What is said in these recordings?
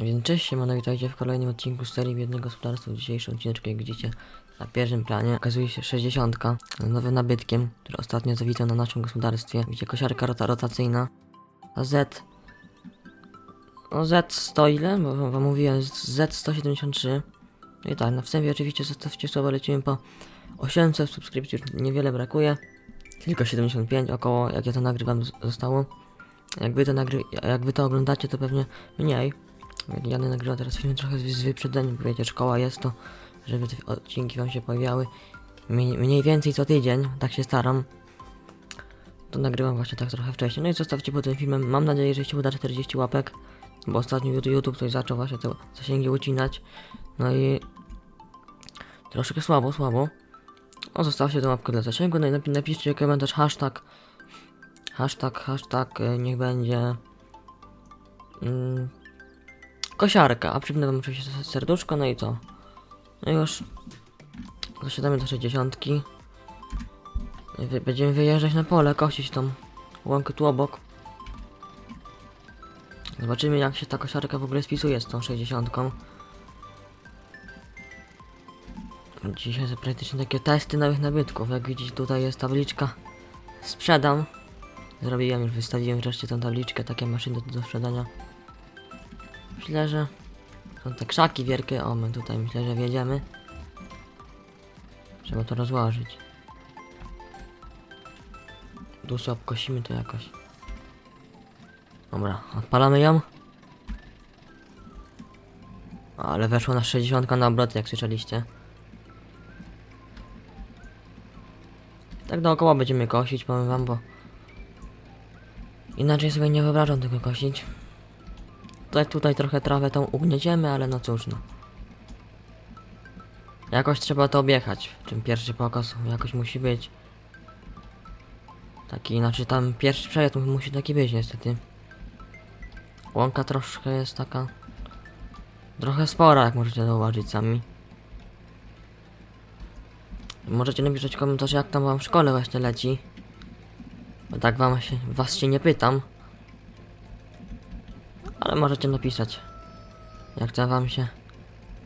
A Więc cześć, siemano, witajcie w kolejnym odcinku serii Biednego Gospodarstwa. Dzisiejszy odcinek, jak widzicie, na pierwszym planie okazuje się 60 z nowym nabytkiem, który ostatnio zawitał na naszym gospodarstwie, gdzie kosiarka rota rotacyjna, a Z... No Z 100 ile? Bo wam mówiłem, Z 173. No i tak, na wstępie oczywiście zostawcie słowo, lecimy po 800 subskrypcji, niewiele brakuje. Tylko 75 około, jak ja to nagrywam, zostało. Jak wy to, nagry jak wy to oglądacie, to pewnie mniej. Ja nie nagrywam teraz film trochę z, wyprzedzeniem, bo wiecie, szkoła jest to, żeby te odcinki wam się pojawiały mniej, mniej więcej co tydzień, tak się staram. To nagrywam właśnie tak trochę wcześniej. No i zostawcie pod tym filmem, mam nadzieję, że się uda 40 łapek, bo ostatnio YouTube- coś zaczął właśnie te zasięgi ucinać. No i troszkę słabo, słabo. O, zostawcie tę łapkę dla zasięgu, no i napi- napiszcie komentarz hashtag hashtag, hashtag, y, niech będzie mm, kosiarka, a przypnę wam oczywiście serduszko, no i co? No już zasiadamy do 60. Wy, będziemy wyjeżdżać na pole, kosić tą łąkę tu obok. Zobaczymy jak się ta kosiarka w ogóle spisuje z tą 60. Dzisiaj są praktycznie takie testy nowych nabytków. Jak widzicie tutaj jest tabliczka Sprzedam. Zrobiłem już, wystawiłem wreszcie tą tabliczkę, takie maszyny do, do sprzedania. Myślę, że są te krzaki wielkie. O, my tutaj myślę, że wjedziemy. Trzeba to rozłożyć. Tu sobie obkosimy to jakoś. Dobra, odpalamy ją. Ale weszło na 60 na obroty, jak słyszeliście. Tak dookoła będziemy kosić, powiem wam, bo inaczej sobie nie wyobrażam tego kosić. Tutaj, tutaj trochę trawę tą ugnieciemy, ale no cóż no. Jakoś trzeba to objechać. Ten pierwszy pokaz jakoś musi być. Taki, znaczy tam pierwszy przejazd mu- musi taki być niestety. Łąka troszkę jest taka... Trochę spora, jak możecie zauważyć sami. Możecie napisać komentarz, jak tam wam w szkole właśnie leci. Bo tak wam się, was się nie pytam. Ale możecie napisać. Jak tam wam się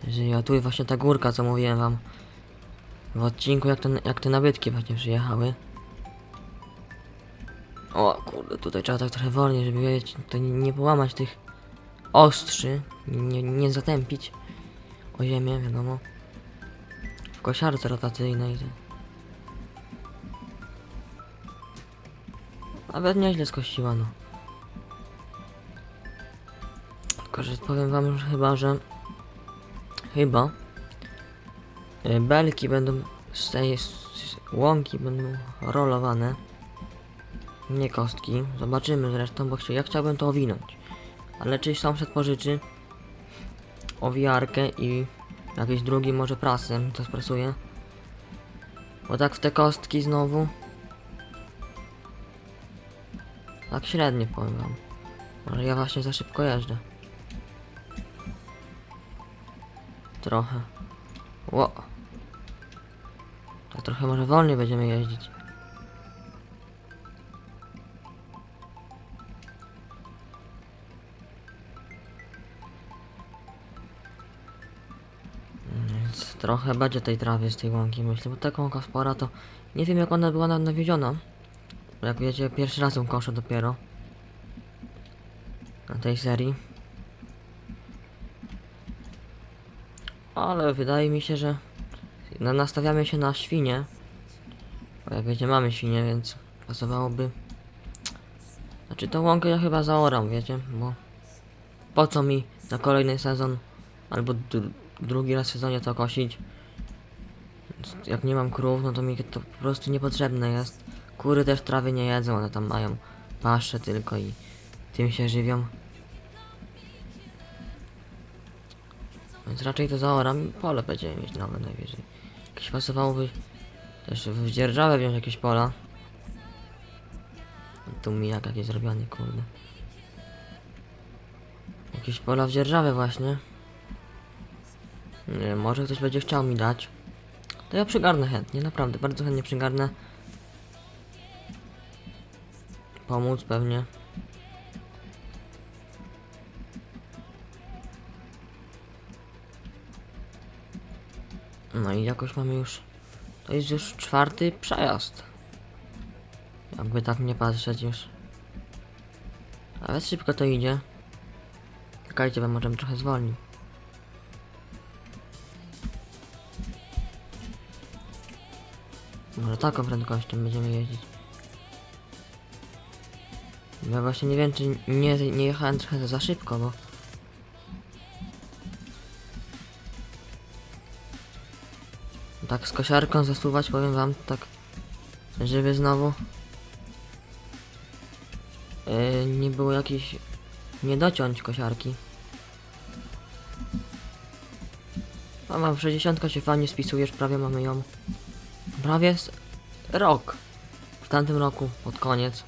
żyje. O, tu właśnie ta górka, co mówiłem wam. W odcinku, jak, ten, jak te nabytki właśnie przyjechały. O kurde, tutaj trzeba tak trochę wolniej, żeby wiedzieć, to nie, nie połamać tych ostrzy. Nie, nie zatępić o ziemię, wiadomo. W kosiarce rotacyjnej. to- Nawet nieźle skosiła, no. Tylko, że powiem wam że chyba, że... Chyba... y, Belki będą z tej łąki będą rolowane. Nie kostki. Zobaczymy zresztą, bo ja chciałbym to owinąć. Ale czy sąsiad pożyczy owijarkę i jakiś drugi może prasę, to sprasuje. Bo tak w te kostki znowu. Tak średnio powiem wam. Może ja właśnie za szybko jeżdżę. Trochę. Ło. To trochę może wolniej będziemy jeździć. Więc trochę będzie tej trawy z tej łąki, myślę, bo taka łąka spora to... Nie wiem jak ona była na- nawiedziona. Bo Jak wiecie, pierwszy raz ją koszę dopiero. Na tej serii. Ale wydaje mi się, że... Na, nastawiamy się na świnie. Bo jak wiecie, mamy świnie, więc pasowałoby... Znaczy tą łąkę ja chyba zaoram, wiecie, bo... Po co mi na kolejny sezon albo dru drugi raz w sezonie to kosić? Jak nie mam krów, no to mi to po prostu niepotrzebne jest. Kury też trawy nie jedzą, one tam mają pasze tylko i tym się żywią. Więc raczej to zaoram pole będziemy mieć nowe najwyżej. Jakieś pasowałoby też w dzierżawę wziąć jakieś pola. Tu mi jak jakie zrobiony, kurde. Jakieś pola w dzierżawę właśnie. Nie może ktoś będzie chciał mi dać. To ja przygarnę chętnie, naprawdę, bardzo chętnie przygarnę. Pomóc pewnie. No i jakoś mamy już... To jest już czwarty przejazd. Jakby tak nie patrzeć już. Ale szybko to idzie. Czekajcie, bo możemy trochę zwolnić. Może taką prędkością będziemy jeździć. Ja właśnie nie wiem, czy nie, nie jechałem trochę za szybko, bo... Tak z kosiarką zasuwać, powiem wam, tak... Żeby znowu... Yy, nie było jakichś... Nie dociąć kosiarki. A mam 60 się fajnie spisujesz, prawie mamy ją. Prawie rok. W tamtym roku, pod koniec.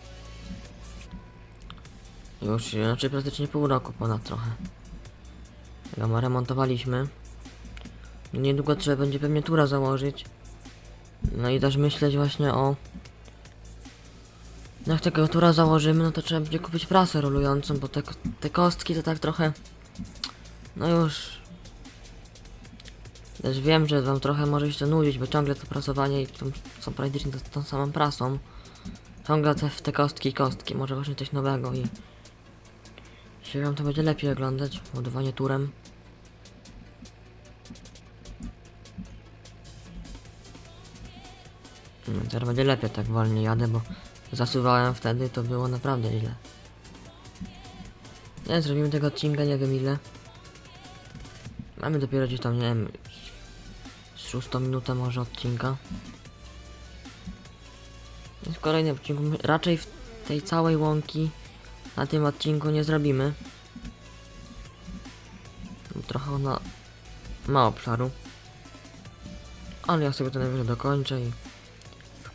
Już, znaczy praktycznie pół roku ponad trochę. Ją remontowaliśmy. Niedługo trzeba będzie pewnie tura założyć. No i też myśleć właśnie o... Jak tego tura założymy, no to trzeba będzie kupić prasę rolującą, bo te, te kostki to tak trochę... No już... Też wiem, że wam trochę może się nudzić, bo ciągle to prasowanie i tą, są praktycznie tą, tą samą prasą. Ciągle te, te kostki kostki, może właśnie coś nowego i... Jeśli wam to będzie lepiej oglądać, ładowanie turem. No, teraz będzie lepiej tak wolniej jadę, bo zasuwałem wtedy, to było naprawdę źle. Nie, zrobimy tego odcinka, nie wiem ile. Mamy dopiero gdzieś tam, nie wiem, szóstą minutę może odcinka. I w kolejnym odcinku, raczej w tej całej łąki na tym odcinku nie zrobimy. Trochę ona ma obszaru. Ale ja sobie to najwyżej dokończę i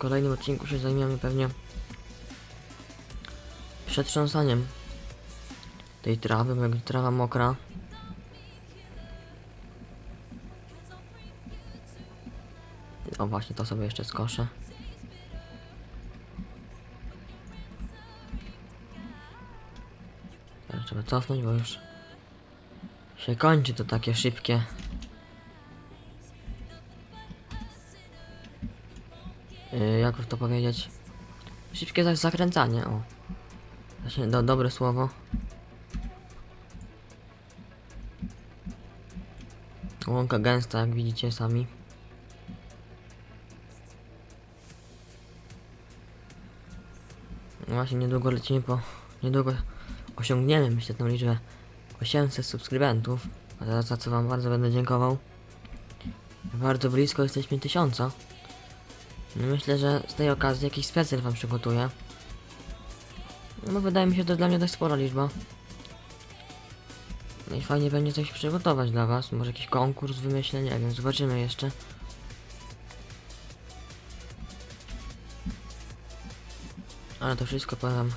kolejnym odcinku się zajmiemy pewnie przetrząsaniem tej trawy, bo jak trawa mokra. O właśnie, to sobie jeszcze skoszę. Teraz trzeba cofnąć, bo już się kończy to takie szybkie. Yy, jak to powiedzieć? Szybkie za- zakręcanie, o. Właśnie do, dobre słowo. Łąka gęsta, jak widzicie sami. No Właśnie niedługo lecimy po... Niedługo osiągniemy, myślę, tą liczbę 800 subskrybentów. A za, za co wam bardzo będę dziękował. Bardzo blisko jesteśmy tysiąca. Myślę, że z tej okazji jakiś specjal wam przygotuję. No wydaje mi się, to dla mnie dość spora liczba. No i fajnie będzie coś przygotować dla was. Może jakiś konkurs wymyślę, nie wiem, zobaczymy jeszcze. Ale to wszystko powiem.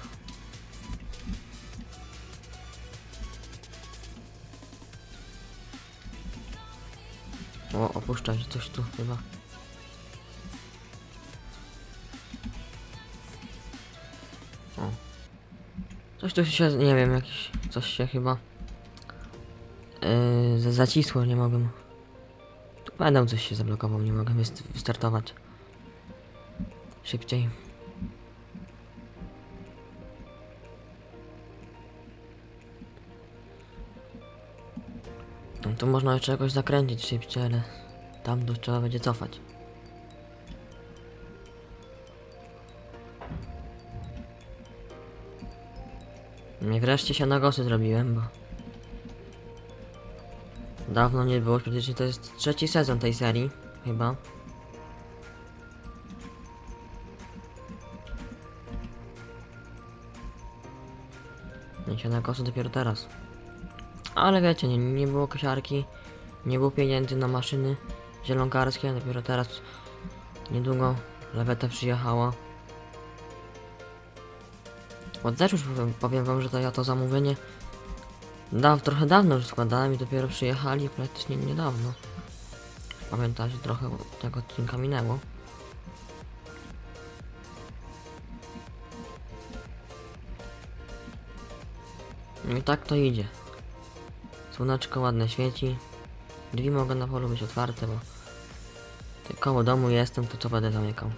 O, opuszcza się coś tu chyba. Coś tu się, nie wiem, jakiś, coś się chyba yy, za- zacisło, nie mogę. Tu będę coś się zablokował, nie mogę wyst- wystartować. Szybciej. No to można jeszcze jakoś zakręcić szybciej, ale tam to trzeba będzie cofać. I wreszcie się na gosy zrobiłem, bo... Dawno nie było, praktycznie to jest trzeci sezon tej serii, chyba. I się na dopiero teraz. Ale wiecie, nie, nie było kosiarki, nie było pieniędzy na maszyny zielonkarskie, dopiero teraz niedługo laweta przyjechała. Już powiem, powiem wam, że to ja to zamówienie da, trochę dawno już składałem i dopiero przyjechali praktycznie niedawno. Pamiętacie, trochę tego odcinka minęło. No I tak to idzie. Słoneczko ładne świeci. Drzwi mogą na polu być otwarte, bo koło domu jestem, to co będę zamykał.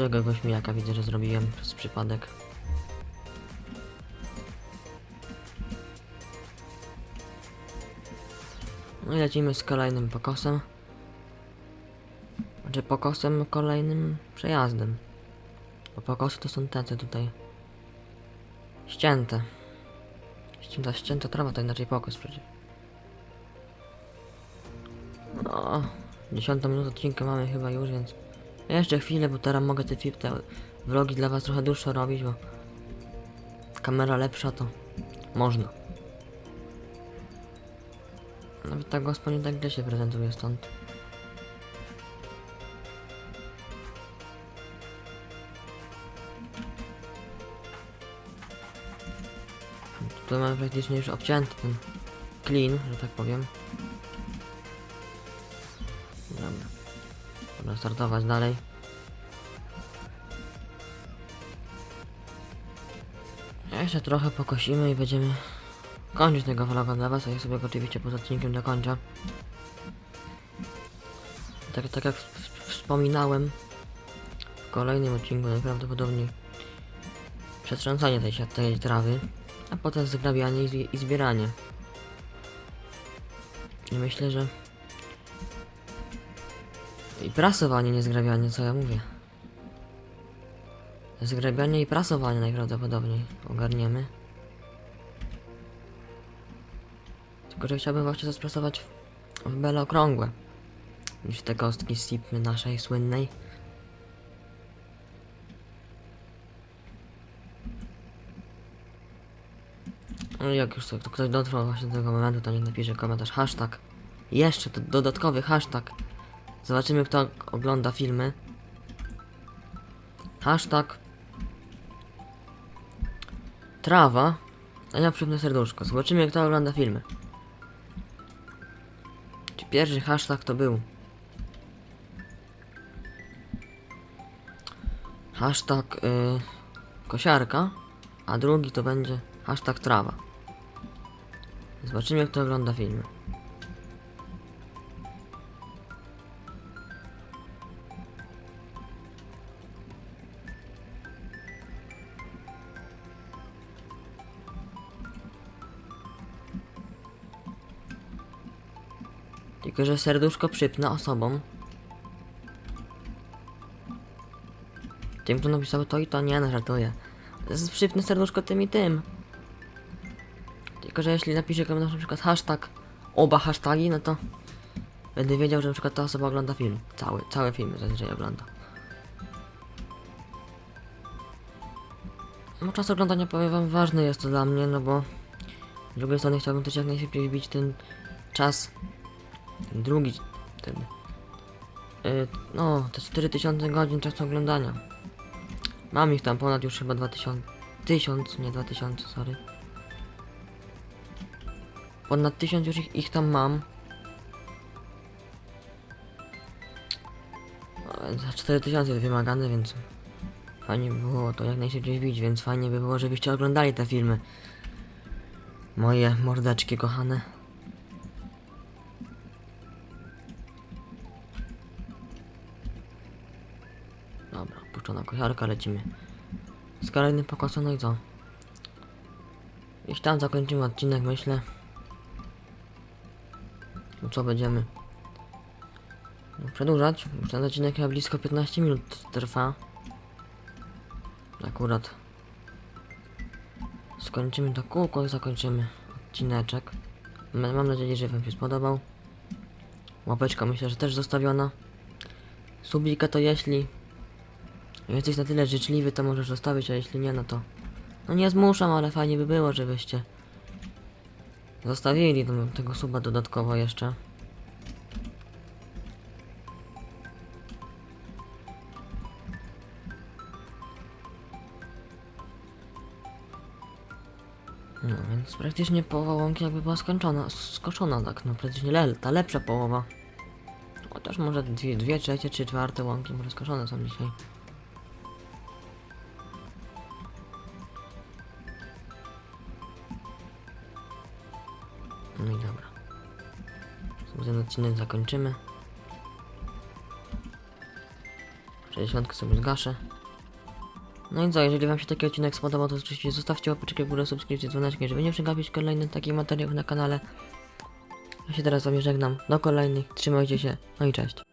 Tu jakiegoś mijaka widzę, że zrobiłem przez przypadek. No i lecimy z kolejnym pokosem. Znaczy pokosem kolejnym przejazdem. Bo pokosy to są te, co tutaj ścięte. Ścięta, ścięta trawa to inaczej pokos przecież. No, dziesiątą minutę odcinka mamy chyba już, więc jeszcze chwilę, bo teraz mogę te, te vlogi dla was trochę dłuższe robić, bo kamera lepsza to można. Nawet ta gospa nie tak źle się prezentuje stąd. Tutaj mamy praktycznie już obcięty ten clean, że tak powiem. Dobra, startować dalej. Jeszcze trochę pokosimy i będziemy kończyć tego vloga dla was, a ja sobie go oczywiście poza odcinkiem dokończę. Tak, tak jak wspominałem w kolejnym odcinku najprawdopodobniej przetrząsanie tej, tej trawy, a potem zgrabianie i, i zbieranie. I myślę, że prasowanie, nie zgrabianie, co ja mówię. Zgrabianie i prasowanie najprawdopodobniej ogarniemy. Tylko, że chciałbym właśnie to sprasować w, w bele okrągłe. Niż te kostki Sipmy naszej słynnej. No jak już sobie ktoś dotrwał właśnie do tego momentu, to niech napisze komentarz hashtag. Jeszcze do, dodatkowy hashtag. Zobaczymy kto ogląda filmy. Hashtag. Trawa. A ja przypnę serduszko. Zobaczymy kto ogląda filmy. Czy pierwszy hashtag to był? Hashtag y, kosiarka, a drugi to będzie hashtag trawa. Zobaczymy kto ogląda filmy. Tylko, że serduszko przypnę osobom. Tym, kto napisał to i to, nie, no żartuję. Przypnę serduszko tym i tym. Tylko, że jeśli napiszę komentarz na przykład hashtag, oba hashtagi, no to będę wiedział, że na przykład ta osoba ogląda film. Cały, całe filmy zazwyczaj ogląda. No czas oglądania powiem wam ważny jest to dla mnie, no bo z drugiej strony chciałbym też jak najszybciej wbić ten czas drugi, ten, y, no, te 4000 godzin czasu oglądania. Mam ich tam ponad już chyba 2000, 1000, nie 2000, sorry. Ponad 1000 już ich, ich tam mam. No, za 4000 jest wymagane, więc fajnie by było to jak najszybciej wbić, więc fajnie by było, żebyście oglądali te filmy. Moje mordeczki kochane. Kosiarka, lecimy. Z kolejnym pokosem, no i co? Gdzieś tam zakończymy odcinek, myślę. No co będziemy? No, przedłużać. Już ten odcinek chyba blisko 15 minut trwa. Akurat. Skończymy to kółko i zakończymy odcineczek. Mam nadzieję, że wam się spodobał. Łapeczka myślę, że też zostawiona. Subika to jeśli Jesteś na tyle życzliwy, to możesz zostawić, a jeśli nie, no to... No nie zmuszam, ale fajnie by było, żebyście... Zostawili tego suba dodatkowo jeszcze. No więc praktycznie połowa łąki jakby była skończona, skoszona tak, no praktycznie le, ta lepsza połowa. Chociaż może dwie, dwie trzecie, trzy czwarte łąki może skoszone są dzisiaj. Odcinek zakończymy. 60 sobie zgaszę. No i co, jeżeli wam się taki odcinek spodobał, to oczywiście zostawcie łapeczkę w górę, subskrypcję, dzwoneczkę, żeby nie przegapić kolejnych takich materiałów na kanale. Ja się teraz z wami żegnam. Do kolejnych. Trzymajcie się. No i cześć.